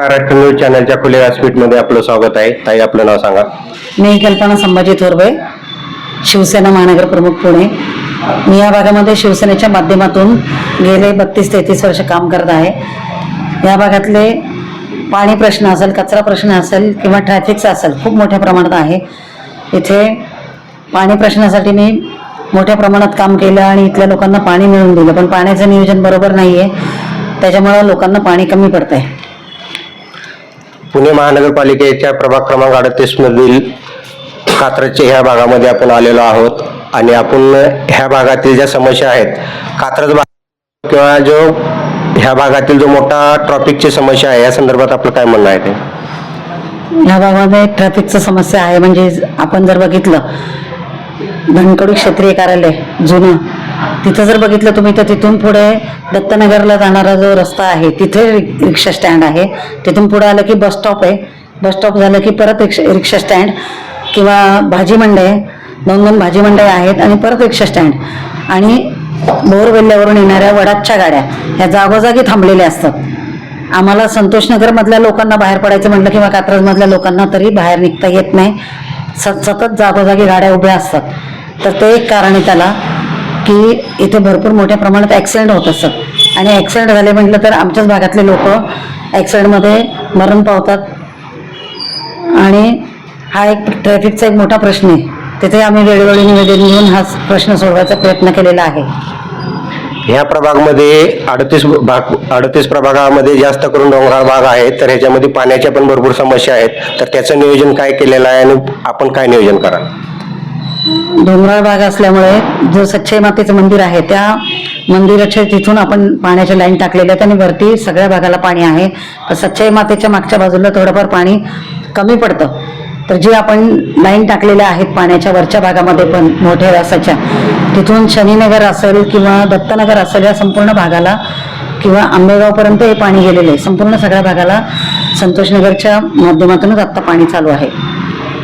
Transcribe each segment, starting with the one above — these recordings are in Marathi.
महाराष्ट्र न्यूज चॅनलच्या खुले व्यासपीठमध्ये आपलं स्वागत आहे. ताई आपलं नाव सांगा. मी कल्पना संभाजी थोरवे शिवसेना महानगर प्रमुख पुणे. मी या भागामध्ये शिवसेनेच्या माध्यमातून गेले बत्तीस तेहतीस वर्ष काम करत आहे. या भागातले पाणी प्रश्न असेल कचरा प्रश्न असेल किंवा ट्रॅफिकचा असेल खूप मोठ्या प्रमाणात आहे. इथे पाणी प्रश्नासाठी मी मोठ्या प्रमाणात काम केलं आणि इथल्या लोकांना पाणी मिळवून दिलं. पण पाण्याचं नियोजन बरोबर नाही आहे त्याच्यामुळं लोकांना पाणी कमी पडतं आहे पुणे महानगरपालिकेच्या प्रभाग क्रमांक अडतीस मधील कात्रजच्या ह्या भागामध्ये आपण आलेलो आहोत. आणि आपण ह्या भागातील ज्या समस्या आहेत कात्रज भाग किंवा जो ह्या भागातील जो मोठा ट्रॉफिकची समस्या आहे या संदर्भात आपलं काय म्हणणं आहे ते? ह्या भागामध्ये ट्रॅफिकचं समस्या आहे म्हणजे आपण जर बघितलं धनकडू क्षेत्रीय कार्यालय जुनं तिथं जर बघितलं तुम्ही तर तिथून पुढे दत्तनगरला जाणारा जो रस्ता आहे तिथे रिक्षा स्टँड आहे. तिथून पुढे आलं की बस स्टॉप आहे. बस स्टॉप झालं की परत रिक्षा रिक्षा स्टँड किंवा भाजी मंडई आहे. दोन दोन भाजी मंडई आहेत आणि परत रिक्षा स्टँड आणि बोरवेल्ल्यावरून येणाऱ्या वडाच्या गाड्या ह्या जागोजागी थांबलेल्या असतात. आम्हाला संतोषनगरमधल्या लोकांना बाहेर पडायचं म्हटलं किंवा कात्रजमधल्या लोकांना तरी बाहेर निघता येत नाही. सत सतत जागोजागी गाड्या उभ्या असतात. तर ते एक कारण आहे त्याला. की इथे भरपूर मोठ्या प्रमाणात ॲक्सिडेंट होत असतात. आणि ॲक्सिडेंट झाले म्हटलं तर आमच्याच भागातले लोक ॲक्सिडेंटमध्ये मरण पावतात. आणि हा एक ट्रॅफिकचा एक मोठा प्रश्न आहे. तिथे आम्ही वेळोवेळी निवेदन घेऊन हा प्रश्न सोडवायचा प्रयत्न केलेला आहे. ह्या प्रभागमध्ये अडतीस भाग अडतीस प्रभागामध्ये जास्त करून डोंगराळ भाग आहे तर ह्याच्यामध्ये पाण्याच्या पण भरपूर समस्या आहेत. तर त्याचं नियोजन काय केलेलं आहे आणि आपण काय नियोजन कराल? डोंगराळ भाग असल्यामुळे जो सच्चाई मातेचं मंदिर आहे त्या मंदिराच्या तिथून आपण पाण्याच्या लाईन टाकलेल्या आहेत आणि वरती सगळ्या भागाला पाणी आहे. तर सच्चाई मातेच्या मागच्या बाजूला थोडंफार पाणी कमी पडतं. तर जे आपण लाईन टाकलेल्या आहेत पाण्याच्या वरच्या भागामध्ये पण मोठ्या व्यासाच्या तिथून शनीनगर असेल किंवा दत्तनगर असेल या संपूर्ण भागाला किंवा आंबेगावपर्यंत हे पाणी गेलेलं आहे. संपूर्ण सगळ्या भागाला संतोषनगरच्या माध्यमातूनच आत्ता पाणी चालू आहे.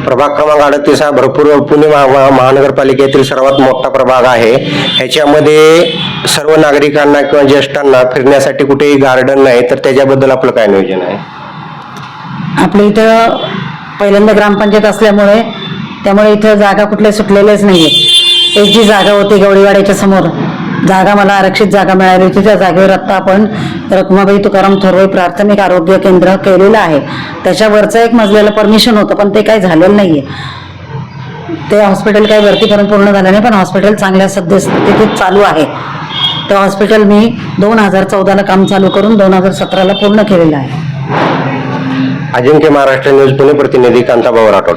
प्रभाग क्रमांक अडतीस हा भरपूर पुणे महा- महानगरपालिकेतील सर्वात मोठा प्रभाग आहे. ह्याच्यामध्ये सर्व नागरिकांना किंवा ज्येष्ठांना फिरण्यासाठी कुठेही गार्डन नाही तर त्याच्याबद्दल आपलं काय नियोजन आहे? आपल्या इथं पहिल्यांदा ग्रामपंचायत असल्यामुळे त्यामुळे इथं जागा कुठल्या सुटलेल्याच नाही एक जी जागा होती गवळीवाड्याच्या समोर. जागा मला आरक्षित जागा मिळाली होती. त्या जागेवर आता आपण रखमाबाई तुकाराम थोरवे प्राथमिक आरोग्य केंद्र केलेलं आहे. त्याच्यावरचं एक मजल्याला परमिशन होतं पण ते काही झालेलं नाहीये. ते हॉस्पिटल काही वरतीपर्यंत पूर्ण झालं नाही पण हॉस्पिटल चांगल्या सद्यस्थितीत चालू आहे. ते हॉस्पिटल मी दोन हजार चौदाला काम चालू करून दोन हजार सतराला पूर्ण केलेलं आहे. अजिंक्य महाराष्ट्र न्यूज पुणे प्रतिनिधी कांताबाबा राठोड.